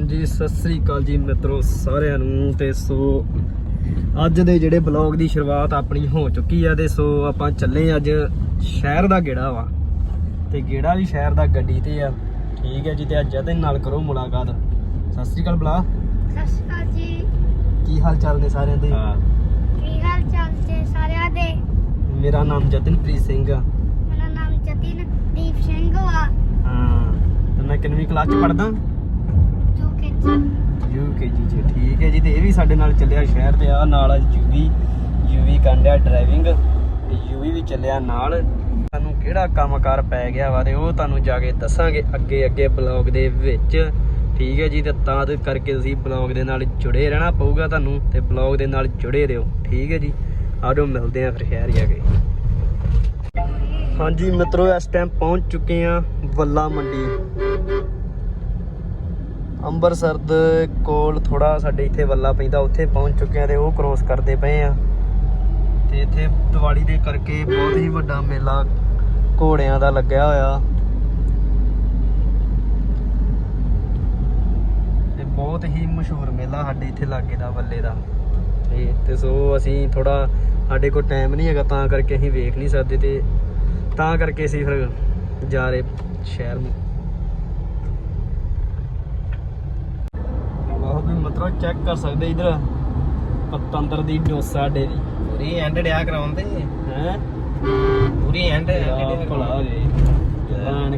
ਹਾਂਜੀ ਸਤਿ ਸ੍ਰੀ ਅਕਾਲ ਜੀ ਮਿੱਤਰੋ ਸਾਰਿਆਂ ਨੂੰ ਤੇ ਸੋ ਅੱਜ ਦੇ ਜਿਹੜੇ ਬਲੌਗ ਦੀ ਸ਼ੁਰੂਆਤ ਆਪਣੀ ਹੋ ਚੁੱਕੀ ਆ ਤੇ ਸੋ ਆਪਾਂ ਚੱਲੇ ਅੱਜ ਸ਼ਹਿਰ ਦਾ ਗੇੜਾ ਵਾ ਤੇ ਗੇੜਾ ਵੀ ਸ਼ਹਿਰ ਦਾ ਗੱਡੀ ਤੇ ਆ। ਠੀਕ ਹੈ ਜੀ ਤੇ ਅੱਜ ਜਤਨ ਨਾਲ ਕਰੋ ਮੁਲਾਕਾਤ। ਸਤਿ ਸ੍ਰੀ ਅਕਾਲ ਬਲਾ। ਸਤਿ ਸ਼੍ਰੀ ਅਕਾਲ ਜੀ। ਕੀ ਹਾਲ ਚਾਲ ਨੇ ਸਾਰਿਆਂ ਦੇ? ਕੀ ਹਾਲ ਚਾਲ ਜੀ ਸਾਰਿਆਂ ਦੇ? ਮੇਰਾ ਨਾਮ ਜਤਨਪ੍ਰੀਤ ਸਿੰਘ ਆ। ਮੇਰਾ ਨਾਮ ਜਤਿਨਦੀਪ ਸਿੰਘ ਵਾ। ਹਾਂ ਤੇ ਮੈਂ ਕਿੰਨਵੀਂ ਕਲਾਸ ਚ ਪੜਦਾ ਯੂਕੇਜੀ ਚ ਠੀਕ ਹੈ ਜੀ, ਤੇ ਇਹ ਵੀ ਸਾਡੇ ਨਾਲ ਚੱਲਿਆ ਸ਼ਹਿਰ ਤੇ ਆ ਨਾਲ ਅੱਜ ਯੂਵੀ ਯੂਵੀ ਕੰਡਿਆ ਡਰਾਈਵਿੰਗ ਤੇ ਯੂਵੀ ਵੀ ਚੱਲਿਆ ਨਾਲ। ਤੁਹਾਨੂੰ ਕਿਹੜਾ ਕੰਮਕਾਰ ਪੈ ਗਿਆ ਵਾ ਤੇ ਉਹ ਤੁਹਾਨੂੰ ਜਾ ਕੇ ਦੱਸਾਂਗੇ ਅੱਗੇ ਅੱਗੇ ਬਲੌਗ ਦੇ ਵਿੱਚ। ਠੀਕ ਹੈ ਜੀ, ਤੇ ਤਾਂ ਕਰਕੇ ਤੁਸੀਂ ਬਲੌਗ ਦੇ ਨਾਲ ਜੁੜੇ ਰਹਿਣਾ ਪਊਗਾ ਤੁਹਾਨੂੰ, ਤੇ ਬਲੌਗ ਦੇ ਨਾਲ ਜੁੜੇ ਰਹੋ। ਠੀਕ ਹੈ ਜੀ, ਆਜੋ ਮਿਲਦੇ ਆ ਫਿਰ ਸ਼ਹਿਰ ਜਾ ਕੇ। ਹਾਂਜੀ ਮਿੱਤਰੋ, ਇਸ ਟਾਈਮ ਪਹੁੰਚ ਚੁੱਕੇ ਆ ਵੱਲਾ ਮੰਡੀ। ਅੰਮ੍ਰਿਤਸਰ ਦੇ ਕੋਲ ਥੋੜਾ ਸਾਡੇ ਇੱਥੇ ਵੱਲਾ ਪੈਂਦਾ, ਉੱਥੇ ਪਹੁੰਚ ਚੁੱਕੇ ਆ ਤੇ ਉਹ ਕ੍ਰੋਸ ਕਰਦੇ ਪਏ ਆ ਤੇ ਇੱਥੇ ਦੀਵਾਲੀ ਦੇ ਕਰਕੇ ਬਹੁਤ ਹੀ ਵੱਡਾ ਮੇਲਾ ਘੋੜਿਆਂ ਦਾ ਲੱਗਿਆ ਹੋਇਆ। ਤੇ ਬਹੁਤ ਹੀ ਮਸ਼ਹੂਰ ਮੇਲਾ ਸਾਡੇ ਇੱਥੇ ਲਾਗੇ ਦਾ, ਵੱਲੇ ਦਾ। ਤੇ ਤੇ ਸੋ ਅਸੀਂ ਥੋੜਾ ਸਾਡੇ ਕੋਲ ਟਾਈਮ ਨਹੀਂ ਹੈਗਾ, ਤਾਂ ਕਰਕੇ ਅਸੀਂ ਵੇਖ ਨਹੀਂ ਸਕਦੇ ਤੇ ਤਾਂ ਕਰਕੇ ਅਸੀਂ ਫਿਰ ਜਾ ਰਹੇ ਸ਼ਹਿਰ ਨੂੰ। ਮਿੱਤਰੋ ਚੈੱਕ ਕਰ ਸਕਦੇ ਇਧਰ। ਪਤੰਦਰ ਦੀ ਡੋਸਾ ਡੇਰੀ ਪੂਰੀ ਐਂਡ ਡਿਆ ਕਰਾਉਂਦੇ ਹੈ? ਪੂਰੀ ਐਂਡ ਭਲਾ ਜੀ।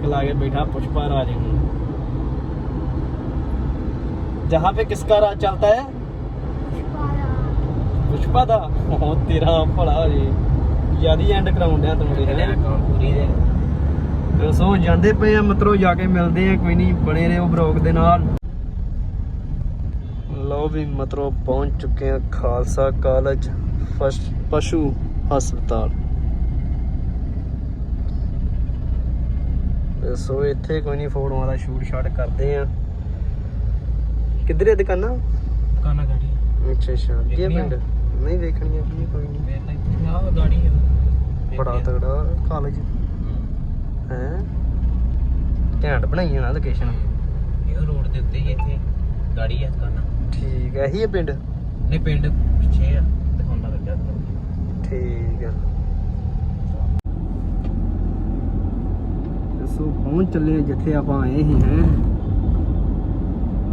ਲਾ ਕੇ ਬੈਠਾ ਪੁਸ਼ਪਾ ਰਾਜ ਹੁਣ ਜਹਾਂ ਪੇ ਕਿਸ ਦਾ ਰਾਜ ਚੱਲਦਾ ਹੈ? ਪੁਸ਼ਪਾ ਦਾ ਉਹ ਤੇਰਾ ਭਲਾ ਜੀ। ਜਿਆਦੀ ਐਂਡ ਕਰਾਉਂਦਿਆ ਤੁਹਾਡੇ ਹੈ? ਪੂਰੀ ਦੇ। ਸੋ ਜਾਂਦੇ ਪਏ ਆ ਮਿੱਤਰੋ ਜਾ ਕੇ ਮਿਲਦੇ ਆ। ਕੋਈ ਨਹੀਂ ਬਣੇ ਰਹੋ ਬਰੋਕ ਦੇ ਨਾਲ। ਲਓ ਵੀ ਮਿੱਤਰੋ ਪਹੁੰਚ ਚੁੱਕੇ ਆ ਖਾਲਸਾ ਕਾਲਜ ਪਸ਼ੂ ਹਸਪਤਾਲ। ਸੋ ਇੱਥੇ ਕੋਈ ਨਹੀਂ ਫੋਟੋਆਂ ਦਾ ਸ਼ੂਟ ਸ਼ਾਟ ਕਰਦੇ ਆ। ਕਿੱਧਰ ਦੁਕਾਨਾਂ? ਕਾਨਾ ਗਾੜੀ। ਅੱਛਾ ਅੱਛਾ। ਕੀ? ਪਿੰਡ? ਨਹੀਂ ਵੇਖਣੀਆਂ ਕੀ ਕੋਈ ਨਹੀਂ ਵੇ ਤਾਂ ਇੱਥੇ ਆ ਗਾੜੀ ਹੈ ਬੜਾ ਤਗੜਾ ਕਾਲਜ। ਹੈ। ਘੈਂਟ ਬਣਾਈ ਨਾ ਲੋਕੇਸ਼ਨ ਇਹ ਰੋਡ ਦੇ ਉੱਤੇ ਹੀ ਇੱਥੇ। ਗਾੜੀ ਠੀਕ ਹੈ ਇਹੀ ਹੈ ਪਿੰਡ? ਨੇ ਪਿੰਡ ਪਿੱਛੇ ਆ ਦਿਖਾਉਣਾ ਲੱਗਾ ਠੀਕ ਆ ਤੇ ਸੋ ਪਹੁੰਚ ਚੱਲੇ ਜਿੱਥੇ ਆਪਾਂ ਆਏ ਹੀ ਹੈ?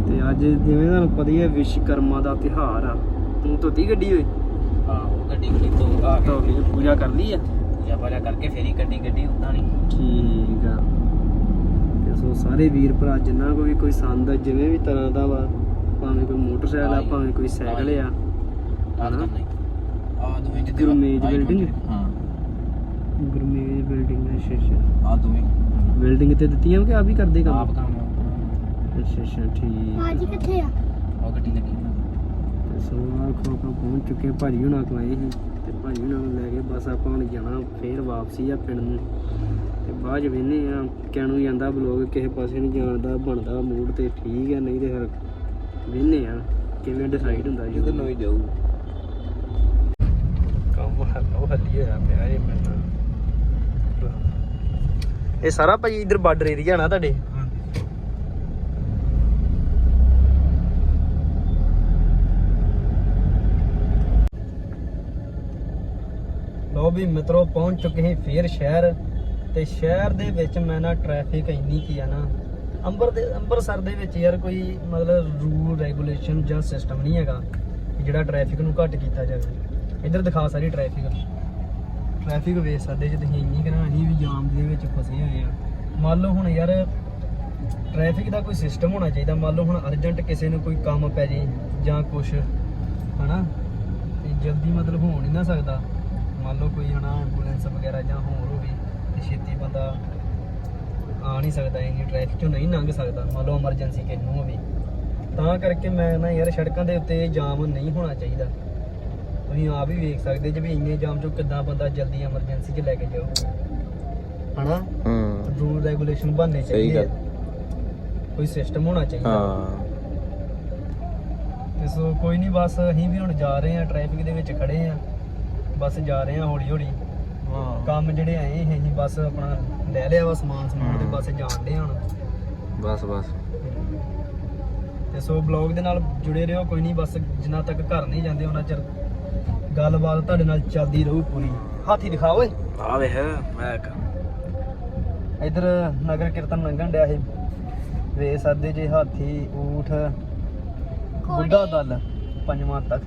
ਤੇ ਅੱਜ ਜਿਵੇਂ ਤੁਹਾਨੂੰ ਪਤਾ ਹੀ ਹੈ ਵਿਸ਼ਵਕਰਮਾ ਦਾ ਤਿਉਹਾਰ ਆ। ਤੂੰ ਧੋਤੀ ਗੱਡੀ ਓਏ? ਹਾਂ ਉਹ ਗੱਡੀ ਖੜੀ ਤੋਂ ਆ ਧੋ ਕੇ ਪੂਜਾ ਕਰ ਲਈ ਆ? ਪੂਜਾ ਪਾਜਾ ਕਰਕੇ ਫੇਰੀ ਗੱਡੀ ਗੱਡੀ ਉਦਾਂ ਨਹੀਂ ਠੀਕ ਆ। ਤੇ ਸੋ ਸਾਰੇ ਵੀਰ ਭਰਾ ਜਿੰਨਾ ਕੋ ਵੀ ਕੋਈ ਸੰਦ ਜਿਵੇਂ ਵੀ ਤਰ੍ਹਾਂ ਦਾ ਵਾ ਭਾਵੇਂ ਕੋਈ ਮੋਟਰਸਾਈਕਲ ਆ ਭਾਵੇਂ ਕੋਈ ਸਾਈਕਲ ਆ ਆ। ਹਨਾ? ਆ ਦੋਵੇਂ ਜਿੱਦੇ ਗੁਰਮੇਜ building? ਹਾਂ ਗੁਰਮੇਜ ਬਿਲਡਿੰਗ ਅੱਛਾ ਅੱਛਾ ਆ ਦੋਵੇਂ। ਬਿਲਡਿੰਗ ਤੇ ਦਿੱਤੀਆਂ ਕਿ ਆਪ ਹੀ ਕਰਦੇ ਕੰਮ? ਆਪ ਕੰਮ ਅੱਛਾ ਅੱਛਾ ਠੀਕ ਭਾਜੀ ਕਿੱਥੇ ਆ? ਉਹ ਗੱਡੀ ਲੱਗੀ ਸੋ ਆਖੋ ਆਪਾਂ ਪਹੁੰਚ ਚੁੱਕੇ ਭਾਜੀ ਹੁਣਾਂ ਕੋਲ ਆਏ ਸੀ। ਤੇ ਭਾਜੀ ਹੁਣਾਂ ਨੂੰ ਲੈ ਕੇ ਬਸ ਆਪਾਂ ਹੁਣ ਜਾਣਾ ਫੇਰ ਵਾਪਸੀ ਆ ਪਿੰਡ ਨੂੰ। ਤੇ ਬਾਅਦ ਚ ਵੇਨੇ ਆ ਕਿਨੂੰ ਜਾਂਦਾ ਬਲੌਗ ਕਿਸੇ ਪਾਸੇ ਨਹੀਂ ਜਾਣਦਾ ਬਣਦਾ ਮੂਡ ਤੇ ਠੀਕ ਹੈ ਨਹੀਂ ਤੇ ਫਿਰ ਵੇਨੇ ਆ ਕਿਵੇਂ ਡਿਸਾਈਡ ਹੁੰਦਾ ਜੀ। ਜਦੋਂ ਨੋਈ ਜਾਊ। ਕੰਮ ਹੱਲੋ ਹੱਲੀ ਹੋਇਆ ਪਿਆ ਇਹ ਮੈਨੂੰ ਇਹ ਸਾਰਾ ਭਾਈ ਇਧਰ ਬਾਰਡਰ ਏਰੀਆ ਨਾ ਤੁਹਾਡੇ? ਲੋ ਵੀ ਮਿੱਤਰੋ ਪਹੁੰਚ ਚੁੱਕੇ ਹਾਂ ਫੇਰ ਸ਼ਹਿਰ। ਤੇ ਸ਼ਹਿਰ ਦੇ ਵਿੱਚ ਮੈਂ ਨਾ ਟ੍ਰੈਫਿਕ ਇੰਨੀ ਕੀ ਆ ਨਾ, ਅੰਬਰ ਦੇ ਅੰਮ੍ਰਿਤਸਰ ਦੇ ਵਿੱਚ ਯਾਰ ਕੋਈ ਮਤਲਬ ਰੂਲ ਰੈਗੂਲੇਸ਼ਨ ਜਾਂ ਸਿਸਟਮ ਨਹੀਂ ਹੈਗਾ ਜਿਹੜਾ ਟ੍ਰੈਫਿਕ ਨੂੰ ਘੱਟ ਕੀਤਾ ਜਾਵੇ। ਇੱਧਰ ਦਿਖਾ ਸਾਰੀ ਟ੍ਰੈਫਿਕ ਟ੍ਰੈਫਿਕ ਵੇਖ ਸਕਦੇ ਜੇ ਤੁਸੀਂ, ਇੰਨੀ ਕਿ ਨਾ ਅਸੀਂ ਵੀ ਜਾਮ ਦੇ ਵਿੱਚ ਫਸੇ ਹੋਏ ਆ। ਮੰਨ ਲਓ ਹੁਣ ਯਾਰ ਟ੍ਰੈਫਿਕ ਦਾ ਕੋਈ ਸਿਸਟਮ ਹੋਣਾ ਚਾਹੀਦਾ, ਮੰਨ ਲਓ ਹੁਣ ਅਰਜੈਂਟ ਕਿਸੇ ਨੂੰ ਕੋਈ ਕੰਮ ਪੈ ਜੇ ਜਾਂ ਕੁਛ, ਹਨਾ? ਤੇ ਜਲਦੀ ਮਤਲਬ ਹੋ ਨਹੀਂ ਨਾ ਸਕਦਾ। ਮੰਨ ਲਓ ਕੋਈ ਹਨਾ ਐਂਬੂਲੈਂਸ ਵਗੈਰਾ ਜਾਂ ਹੋਰ ਹੋਵੇ। ਤੇ ਛੇਤੀ ਬੰਦਾ ਆ ਨਹੀਂ ਸਕਦਾ ਇੰਨੀ ਟ੍ਰੈਫਿਕ ਚੋਂ ਨਹੀਂ ਲੰਘ ਸਕਦਾ ਮੰਨ ਲਓ ਐਮਰਜੈਂਸੀ ਕਿਸੇ ਨੂੰ ਹੋਵੇ। ਤਾਂ ਕਰਕੇ ਮੈਂ ਨਾ ਯਾਰ ਸੜਕਾਂ ਦੇ ਉੱਤੇ ਜਾਮ ਨਹੀਂ ਹੋਣਾ ਚਾਹੀਦਾ। ਤੁਸੀਂ ਆਪ ਵੀ ਵੇਖ ਸਕਦੇ ਜੇ ਵੀ ਇੰਨੇ ਜਾਮ ਚੋਂ ਕਿੱਦਾਂ ਬੰਦਾ ਜਲਦੀ ਐਮਰਜੈਂਸੀ 'ਚ ਲੈ ਕੇ ਜਾਓ ਹਨਾ? ਹੂੰ। ਰੂਲ ਰੈਗੂਲੇਸ਼ਨ ਬਣਨੇ ਸਹੀ ਚਾਹੀਦੇ ਆ। ਗੱਲ। ਕੋਈ ਸਿਸਟਮ ਹੋਣਾ ਚਾਹੀਦਾ। ਹਾਂ। ਤੇ ਸੋ ਕੋਈ ਨਹੀਂ ਬਸ ਅਸੀਂ ਵੀ ਹੁਣ ਜਾ ਰਹੇ ਆ ਟ੍ਰੈਫਿਕ ਦੇ ਵਿੱਚ ਖੜੇ ਆ ਬਸ ਜਾ ਰਹੇ ਆ ਹੌਲੀ ਹੌਲੀ ਹਾਂ ਕੰਮ ਜਿਹੜੇ ਆਏ ਸੀ ਅਸੀਂ ਬਸ ਆਪਣਾ ਲੈ ਲਿਆ ਵਾ ਸਮਾਨ ਸਮਾਨ ਤੇ। ਬਸ ਜਾਣ ਦੇ ਹੁਣ। ਬਸ ਬਸ। ਤੇ ਤੇ ਸੋ ਬਲੌਗ ਦੇ ਨਾਲ ਜੁੜੇ ਰਹੋ ਕੋਈ ਨਹੀਂ ਬਸ ਜਿੰਨਾ ਤੱਕ ਘਰ ਨਹੀਂ ਜਾਂਦੇ ਉਹਨਾਂ ਚਿਰ ਗੱਲਬਾਤ ਤੁਹਾਡੇ ਨਾਲ ਚੱਲਦੀ ਰਹੂ ਪੂਰੀ। ਹਾਥੀ ਦਿਖਾ ਓਏ। ਆ ਵੇਖ ਮੈਂ ਇਧਰ ਨਗਰ ਕੀਰਤਨ ਲੰਘਣ ਡਿਆ ਸੀ। ਵੇ ਸਾਦੇ ਜੇ ਹਾਥੀ ਊਠ ਬੁੱਢਾ ਦਲ ਪੰਜਵਾਂ ਤਖਤ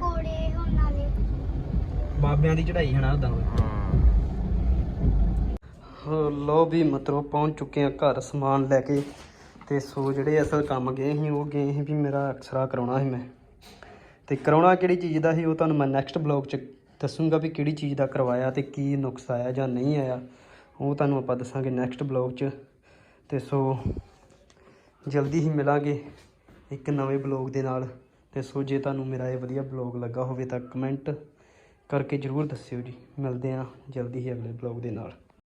ਕੋੜੇ ਹੋਣ ਵਾਲੇ ਬਾਬਿਆਂ ਦੀ ਚੜ੍ਹਾਈ ਹੈ ਨਾ ਉਦਾਂ ਲੋ ਵੀ ਮਤਰੋ, ਪਹੁੰਚ ਚੁੱਕੇ ਆ ਘਰ ਸਮਾਨ ਲੈ ਕੇ। ਤੇ ਸੋ ਜਿਹੜੇ ਅਸਲ ਕੰਮ ਗਏ ਸੀ, ਉਹ ਗਏ ਸੀ ਵੀ ਮੇਰਾ ਅਕਸਰਾ ਕਰਾਉਣਾ ਸੀ ਮੈਂ। ਤੇ ਕਰਾਉਣਾ ਕਿਹੜੀ ਚੀਜ਼ ਦਾ ਸੀ, ਉਹ ਤੁਹਾਨੂੰ ਮੈਂ ਨੈਕਸਟ ਬਲੌਗ 'ਚ ਦੱਸੂਗਾ ਵੀ ਕਿਹੜੀ ਚੀਜ਼ ਦਾ ਕਰਵਾਇਆ ਤੇ ਕੀ ਨੁਕਸ ਆਇਆ ਜਾਂ ਨਹੀਂ ਆਇਆ। ਉਹ ਤੁਹਾਨੂੰ ਆਪਾਂ ਦੱਸਾਂਗੇ ਨੈਕਸਟ ਬਲੌਗ 'ਚ। ਤੇ ਸੋ ਜਲਦੀ ਹੀ ਮਿਲਾਂਗੇ ਇੱਕ ਨਵੇਂ ਬਲੌਗ ਦੇ ਨਾਲ। ਤੇ ਸੋ ਜੇ ਤੁਹਾਨੂੰ ਮੇਰਾ ਇਹ ਵਧੀਆ ਬਲੌਗ ਲੱਗਾ ਹੋਵੇ ਤਾਂ ਕਮੈਂਟ ਕਰਕੇ ਜਰੂਰ ਦੱਸਿਓ ਜੀ। ਮਿਲਦੇ ਹਾਂ ਜਲਦੀ ਹੀ ਅਗਲੇ ਬਲੌਗ ਦੇ ਨਾਲ।